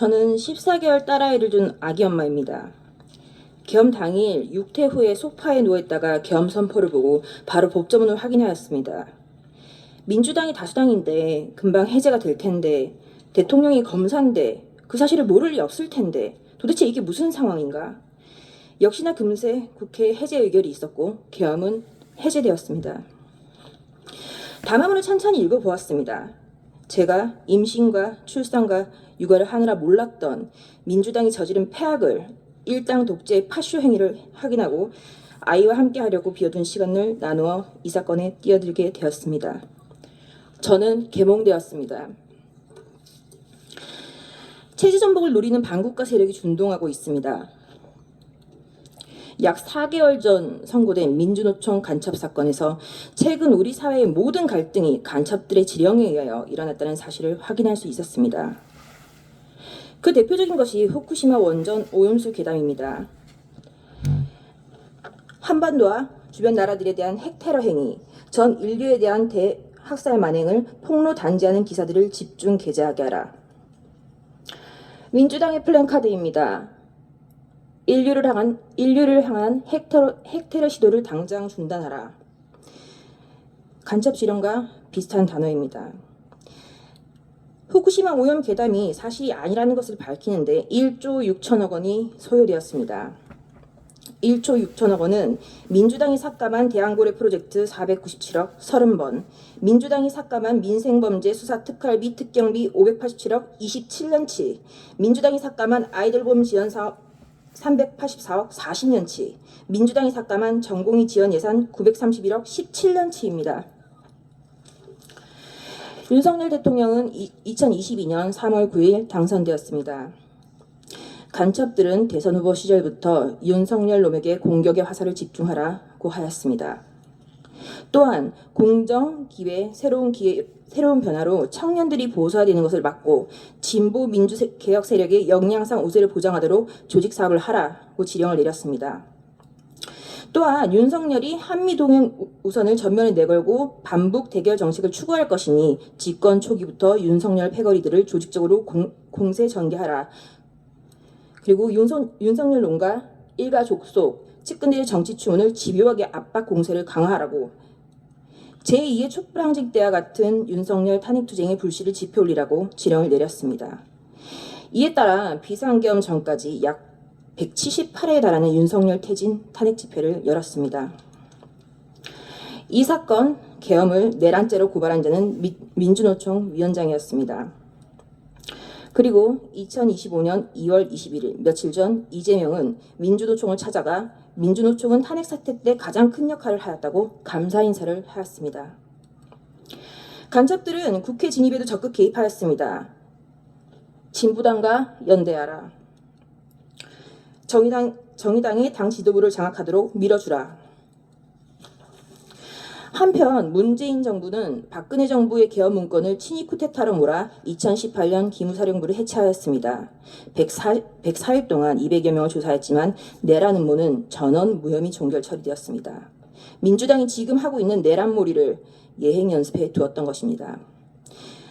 저는 14개월 딸아이를 둔 아기 엄마입니다. 겸 당일 육퇴 후에 소파에 누워있다가 겸 선포를 보고 바로 법조문을 확인하였습니다. 민주당이 다수당인데 금방 해제가 될 텐데 대통령이 검사인데 그 사실을 모를 리 없을 텐데 도대체 이게 무슨 상황인가? 역시나 금세 국회 해제 의결이 있었고 계엄은 해제되었습니다. 담화문을 천천히 읽어보았습니다. 제가 임신과 출산과 육아를 하느라 몰랐던 민주당이 저지른 폐악을 일당 독재의 파쇼 행위를 확인하고 아이와 함께 하려고 비워둔 시간을 나누어 이 사건에 뛰어들게 되었습니다. 저는 개몽되었습니다. 체제 전복을 노리는 반국가 세력이 준동하고 있습니다. 약 4개월 전 선고된 민주노총 간첩 사건에서 최근 우리 사회의 모든 갈등이 간첩들의 지령에 의하여 일어났다는 사실을 확인할 수 있었습니다. 그 대표적인 것이 후쿠시마 원전 오염수 괴담입니다. 한반도와 주변 나라들에 대한 핵 테러 행위, 전 인류에 대한 대 학살 만행을 폭로 단지하는 기사들을 집중 게재하게 하라. 민주당의 플랜카드입니다. 인류를 향한 인류를 향한 핵테러, 핵테러 시도를 당장 중단하라. 간첩 지령과 비슷한 단어입니다. 후쿠시마 오염 괴담이 사실이 아니라는 것을 밝히는데 1조 6천억 원이 소요되었습니다. 1조 6천억 원은 민주당이 삭감한 대한고래 프로젝트 497억 30번, 민주당이 삭감한 민생범죄 수사 특활비 특경비 587억 27년치, 민주당이 삭감한 아이들봄 지원 사업 384억 40년치, 민주당이 삭감한 전공의 지원 예산 931억 17년치입니다. 윤석열 대통령은 2022년 3월 9일 당선되었습니다. 간첩들은 대선 후보 시절부터 윤석열 놈에게 공격의 화살을 집중하라고 하였습니다. 또한 공정, 기회, 새로운 기회, 새로운 변화로 청년들이 보수화되는 것을 막고 진보 민주 개혁 세력의 역량상 우세를 보장하도록 조직 사업을 하라고 지령을 내렸습니다. 또한 윤석열이 한미 동행 우선을 전면에 내걸고 반북 대결 정책을 추구할 것이니 집권 초기부터 윤석열 패거리들을 조직적으로 공, 공세 전개하라. 그리고 윤석, 윤석열 논과 일가 족속, 측근들의 정치 추문을 집요하게 압박 공세를 강화하라고 제2의 촛불항쟁 때와 같은 윤석열 탄핵투쟁의 불씨를 지펴 올리라고 지령을 내렸습니다. 이에 따라 비상계엄 전까지 약 178회에 달하는 윤석열 퇴진 탄핵 집회를 열었습니다. 이 사건 계엄을 내란죄로 고발한 자는 미, 민주노총 위원장이었습니다. 그리고 2025년 2월 21일 며칠 전 이재명은 민주노총을 찾아가 민주노총은 탄핵 사태 때 가장 큰 역할을 하였다고 감사 인사를 하였습니다. 간첩들은 국회 진입에도 적극 개입하였습니다. 진보당과 연대하라. 정의당, 정의당의 당 지도부를 장악하도록 밀어주라. 한편 문재인 정부는 박근혜 정부의 개헌 문건을 친위 쿠데타로 몰아 2018년 기무사령부를 해체하였습니다. 104, 104일 동안 200여 명을 조사했지만 내란 음모는 전원 무혐의 종결 처리되었습니다. 민주당이 지금 하고 있는 내란몰이를 예행 연습해 두었던 것입니다.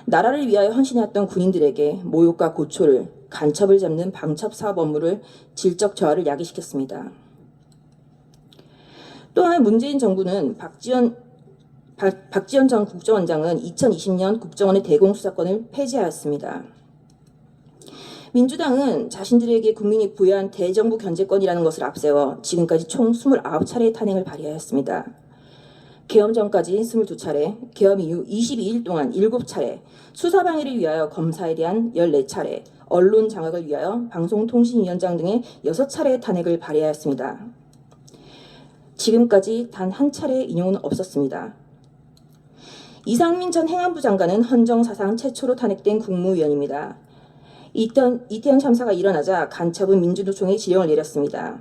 나라를 위하여 헌신했던 군인들에게 모욕과 고초를 간첩을 잡는 방첩 사업 업무를 질적 저하를 야기시켰습니다. 또한 문재인 정부는 박지원 박, 박지원 전 국정원장은 2020년 국정원의 대공수사권을 폐지하였습니다. 민주당은 자신들에게 국민이 부여한 대정부 견제권이라는 것을 앞세워 지금까지 총 29차례의 탄핵을 발의하였습니다. 계엄 전까지 22차례, 계엄 이후 22일 동안 7차례, 수사 방해를 위하여 검사에 대한 14차례, 언론 장악을 위하여 방송통신위원장 등의 6차례의 탄핵을 발의하였습니다. 지금까지 단 한 차례의 인용은 없었습니다. 이상민 전 행안부 장관은 헌정 사상 최초로 탄핵된 국무위원입니다. 이태원, 이태원 참사가 일어나자 간첩은 민주노총에 지령을 내렸습니다.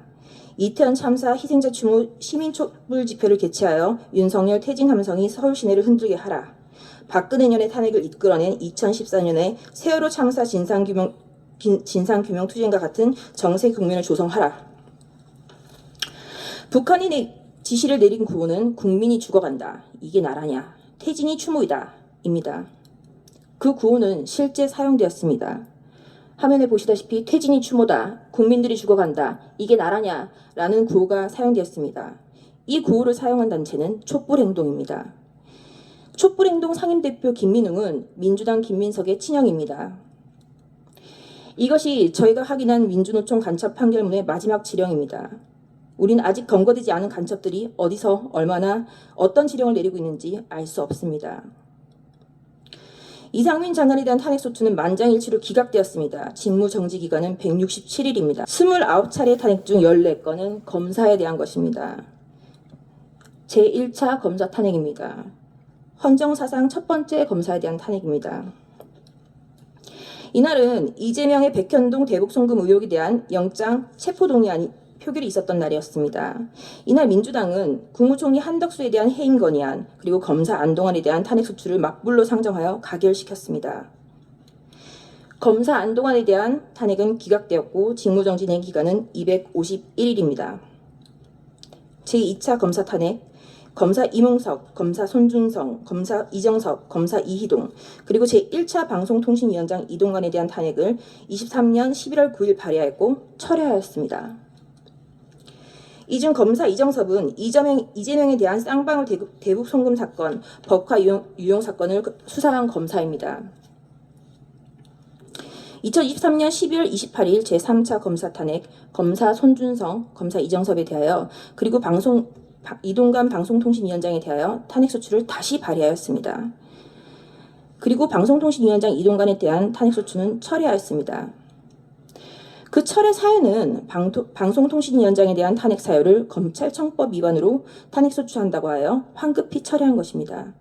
이태원 참사 희생자 추모 시민 촛불 집회를 개최하여 윤석열 퇴진 함성이 서울 시내를 흔들게 하라. 박근혜 년의 탄핵을 이끌어낸 2014년에 세월호 참사 진상규명, 진상규명 투쟁과 같은 정세 국면을 조성하라. 북한이 내, 지시를 내린 구호는 국민이 죽어간다. 이게 나라냐. 태진이 추모이다. 입니다. 그 구호는 실제 사용되었습니다. 화면에 보시다시피 퇴진이 추모다. 국민들이 죽어간다. 이게 나라냐? 라는 구호가 사용되었습니다. 이 구호를 사용한 단체는 촛불행동입니다. 촛불행동 상임대표 김민웅은 민주당 김민석의 친형입니다. 이것이 저희가 확인한 민주노총 간첩 판결문의 마지막 지령입니다. 우린 아직 검거되지 않은 간첩들이 어디서 얼마나 어떤 지령을 내리고 있는지 알 수 없습니다. 이상민 장관에 대한 탄핵 소추는 만장일치로 기각되었습니다. 직무 정지 기간은 167일입니다. 29차례 탄핵 중 14건은 검사에 대한 것입니다. 제1차 검사 탄핵입니다. 헌정 사상 첫 번째 검사에 대한 탄핵입니다. 이날은 이재명의 백현동 대북 송금 의혹에 대한 영장 체포동의안 표결이 있었던 날이었습니다. 이날 민주당은 국무총리 한덕수에 대한 해임 건의안 그리고 검사 안동안에 대한 탄핵 소추를 맞불로 상정하여 가결시켰습니다. 검사 안동안에 대한 탄핵은 기각되었고 직무정지 낸 기간은 251일입니다. 제2차 검사 탄핵 검사 이몽석, 검사 손준성, 검사 이정석, 검사 이희동, 그리고 제1차 방송통신위원장 이동관에 대한 탄핵을 23년 11월 9일 발의하였고 철회하였습니다. 이중 검사 이정섭은 이재명, 이재명에 대한 쌍방울 대북, 대북 송금 사건, 법화 유용, 유용 사건을 수사한 검사입니다. 2023년 12월 28일 제3차 검사 탄핵, 검사 손준성, 검사 이정섭에 대하여 그리고 방송 바- 이동관 방송통신위원장에 대하여 탄핵소추를 다시 발의하였습니다. 그리고 방송통신위원장 이동관에 대한 탄핵소추는 철회하였습니다. 그 철회 사유는 방토, 방송통신위원장에 대한 탄핵 사유를 검찰청법 위반으로 탄핵소추한다고 하여 황급히 철회한 것입니다.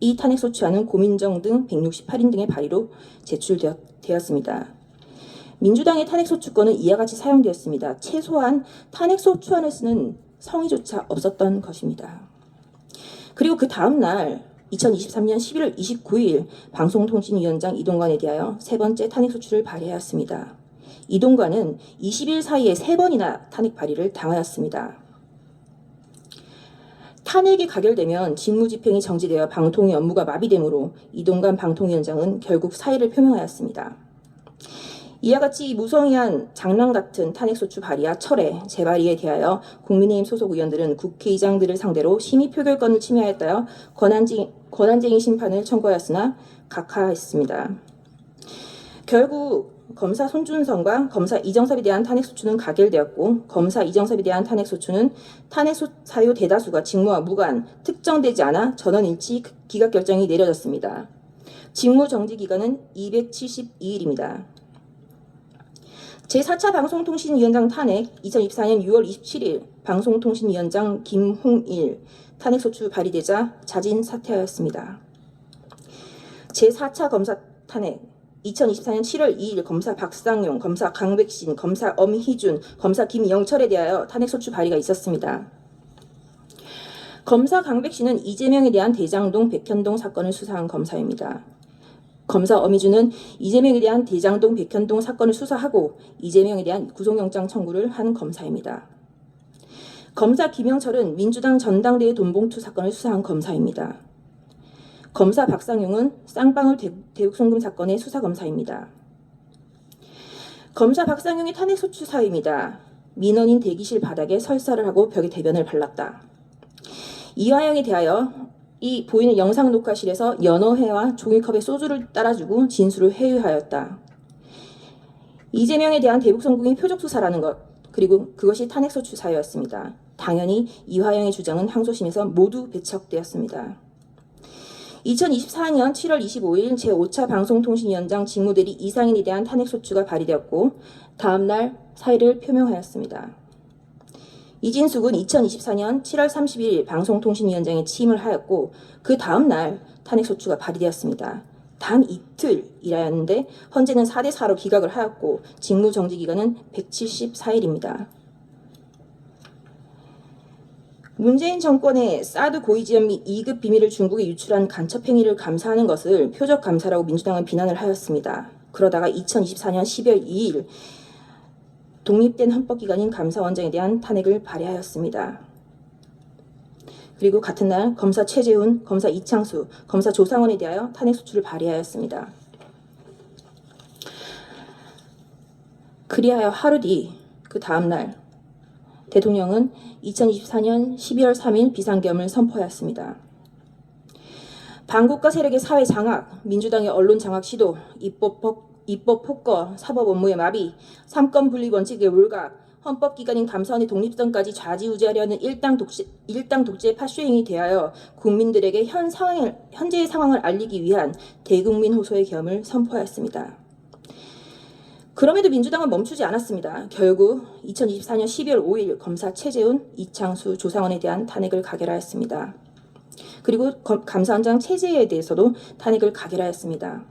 이 탄핵소추안은 고민정 등 168인 등의 발의로 제출되었습니다. 민주당의 탄핵소추권은 이와 같이 사용되었습니다. 최소한 탄핵소추안을 쓰는 성의조차 없었던 것입니다. 그리고 그 다음 날 2023년 11월 29일 방송통신위원장 이동관에 대하여 세 번째 탄핵소추를 발의하였습니다. 이동관은 20일 사이에 세 번이나 탄핵 발의를 당하였습니다. 탄핵이 가결되면 직무집행이 정지되어 방통위 업무가 마비되므로 이동관 방통위원장은 결국 사의를 표명하였습니다. 이와 같이 무성의한 장난 같은 탄핵소추 발의와 철회, 재발의에 대하여 국민의힘 소속 의원들은 국회의장들을 상대로 심의 표결권을 침해하였다여 권한쟁, 권한쟁의 심판을 청구하였으나 각하했습니다. 결국 검사 손준성과 검사 이정섭에 대한 탄핵소추는 가결되었고 검사 이정섭에 대한 탄핵소추는 탄핵 사유 대다수가 직무와 무관, 특정되지 않아 전원일치 기각 결정이 내려졌습니다. 직무 정지 기간은 272일입니다. 제4차 방송통신위원장 탄핵 2024년 6월 27일 방송통신위원장 김홍일 탄핵소추 발의되자 자진 사퇴하였습니다. 제4차 검사 탄핵 2024년 7월 2일 검사 박상용, 검사 강백신, 검사 엄희준, 검사 김영철에 대하여 탄핵소추 발의가 있었습니다. 검사 강백신은 이재명에 대한 대장동 백현동 사건을 수사한 검사입니다. 검사 엄희준은 이재명에 대한 대장동 백현동 사건을 수사하고 이재명에 대한 구속영장 청구를 한 검사입니다. 검사 김영철은 민주당 전당대회 돈봉투 사건을 수사한 검사입니다. 검사 박상용은 쌍방울 대북송금 사건의 수사검사입니다. 검사 박상용의 탄핵소추 사유입니다. 민원인 대기실 바닥에 설사를 하고 벽에 대변을 발랐다. 이화영에 대하여 이 보이는 영상 녹화실에서 연어회와 종이컵에 소주를 따라주고 진술을 회유하였다. 이재명에 대한 대북 성공이 표적 수사라는 것 그리고 그것이 탄핵소추 사유였습니다. 당연히 이화영의 주장은 항소심에서 모두 배척되었습니다. 2024년 7월 25일 제5차 방송통신위원장 직무대리 이상인에 대한 탄핵소추가 발의되었고 다음날 사의를 표명하였습니다. 이진숙은 2024년 7월 30일 방송통신위원장에 취임을 하였고 그 다음날 탄핵소추가 발의되었습니다. 단 이틀 일하였는데 헌재는 4대 4로 기각을 하였고 직무정지 기간은 174일입니다. 문재인 정권의 사드 고위 지원 및 2급 비밀을 중국에 유출한 간첩 행위를 감사하는 것을 표적 감사라고 민주당은 비난을 하였습니다. 그러다가 2024년 12월 2일 독립된 헌법기관인 감사원장에 대한 탄핵을 발의하였습니다. 그리고 같은 날 검사 최재훈, 검사 이창수, 검사 조상원에 대하여 탄핵 소추를 발의하였습니다. 그리하여 하루 뒤 그 다음 날 대통령은 2024년 12월 3일 비상계엄을 선포하였습니다. 반국가 세력의 사회 장악, 민주당의 언론 장악 시도, 입법, 폭- 입법 폭거, 사법 업무의 마비, 삼권 분립 원칙의 몰각, 헌법기관인 감사원의 독립성까지 좌지우지하려는 일당 독재, 일당 독재의 파쇼행이 대하여 국민들에게 현 상황을, 현재의 상황을 알리기 위한 대국민 호소의 계엄을 선포하였습니다. 그럼에도 민주당은 멈추지 않았습니다. 결국 2024년 12월 5일 검사 최재훈, 이창수, 조상원에 대한 탄핵을 가결하였습니다. 그리고 검- 감사원장 체제에 대해서도 탄핵을 가결하였습니다.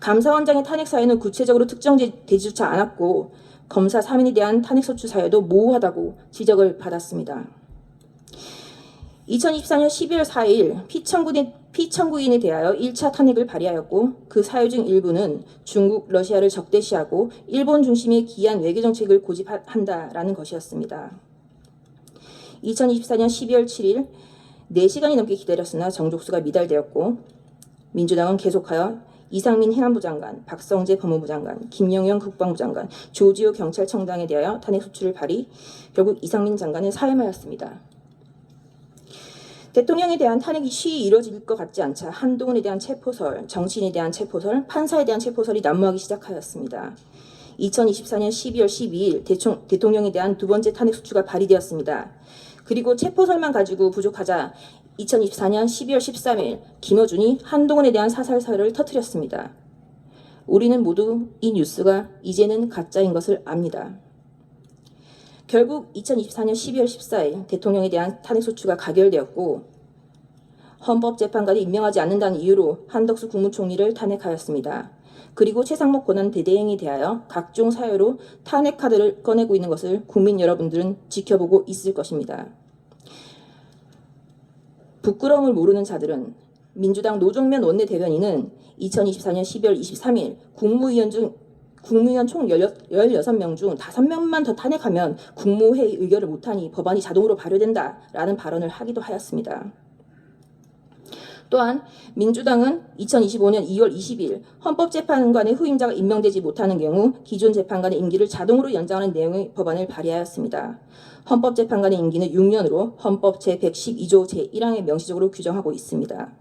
감사원장의 탄핵 사유는 구체적으로 특정되지조차 않았고 검사 3인에 대한 탄핵 소추 사유도 모호하다고 지적을 받았습니다. 2024년 12월 4일 피청구인, 피청구인에 대하여 1차 탄핵을 발의하였고 그 사유 중 일부는 중국, 러시아를 적대시하고 일본 중심의 기한 외교 정책을 고집한다라는 것이었습니다. 2024년 12월 7일 4시간이 넘게 기다렸으나 정족수가 미달되었고 민주당은 계속하여 이상민 행안부 장관, 박성재 법무부 장관, 김영영 국방부 장관, 조지호 경찰청장에 대하여 탄핵 소추를 발의, 결국 이상민 장관은 사임하였습니다. 대통령에 대한 탄핵이 쉬이 이루어질 것 같지 않자 한동훈에 대한 체포설, 정치인에 대한 체포설, 판사에 대한 체포설이 난무하기 시작하였습니다. 2024년 12월 12일 대총, 대통령에 대한 두 번째 탄핵 소추가 발의되었습니다. 그리고 체포설만 가지고 부족하자 2024년 12월 13일 김어준이 한동훈에 대한 사살설을 터뜨렸습니다. 우리는 모두 이 뉴스가 이제는 가짜인 것을 압니다. 결국 2024년 12월 14일 대통령에 대한 탄핵 소추가 가결되었고 헌법재판관이 임명하지 않는다는 이유로 한덕수 국무총리를 탄핵하였습니다. 그리고 최상목 권한 대대행에 대하여 각종 사유로 탄핵 카드를 꺼내고 있는 것을 국민 여러분들은 지켜보고 있을 것입니다. 부끄러움을 모르는 자들은 민주당 노종면 원내대변인은 2024년 12월 23일 국무위원 중 국무위원 총 16명 중 5명만 더 탄핵하면 국무회의 의결을 못하니 법안이 자동으로 발효된다라는 발언을 하기도 하였습니다. 또한 민주당은 2025년 2월 20일 헌법재판관의 후임자가 임명되지 못하는 경우 기존 재판관의 임기를 자동으로 연장하는 내용의 법안을 발의하였습니다. 헌법재판관의 임기는 6년으로 헌법 제112조 제1항에 명시적으로 규정하고 있습니다.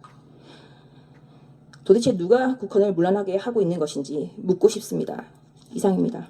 도대체 누가 국헌을 물러나게 하고 있는 것인지 묻고 싶습니다. 이상입니다.